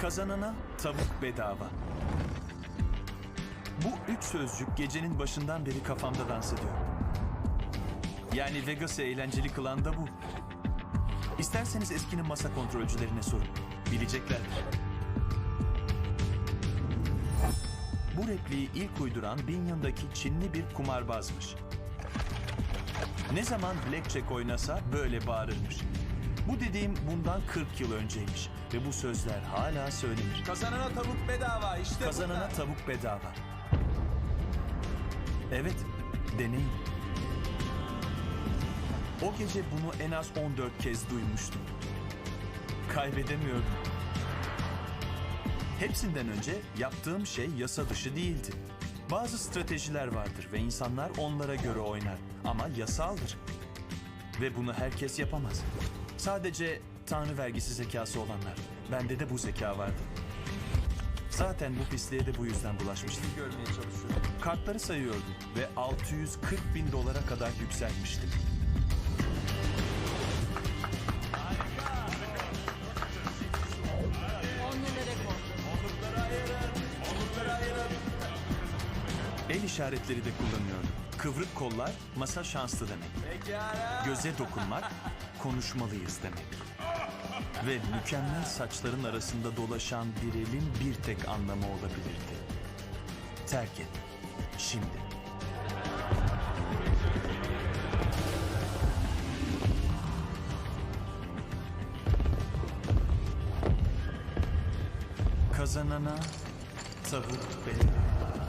Kazanana tavuk bedava. Bu üç sözcük gecenin başından beri kafamda dans ediyor. Yani Vegas'ı eğlenceli kılan da bu. İsterseniz eskinin masa kontrolcülerine sorun. Bileceklerdir. Bu repliği ilk uyduran Binyon'daki Çinli bir kumarbazmış. Ne zaman blackjack oynasa böyle bağırırmış. Bu dediğim bundan 40 yıl önceymiş ve bu sözler hala söylenir. Kazanana tavuk bedava işte Kazanana bunlar. tavuk bedava. Evet, deneyin. O gece bunu en az 14 kez duymuştum. Kaybedemiyordum. Hepsinden önce yaptığım şey yasa dışı değildi. Bazı stratejiler vardır ve insanlar onlara göre oynar ama yasaldır. Ve bunu herkes yapamaz. Sadece tanrı vergisi zekası olanlar. Bende de bu zeka vardı. Zaten bu pisliğe de bu yüzden bulaşmıştım. görmeye çalışıyorum. Kartları sayıyordum ve 640 bin dolara kadar yükselmiştim. El işaretleri de kullanıyordum. Kıvrık kollar masa şanslı demek. Pekala. Göze dokunmak konuşmalıyız demek. Ve mükemmel saçların arasında dolaşan bir elin bir tek anlamı olabilirdi. Terk et. Şimdi. Kazanana tavuk bedava.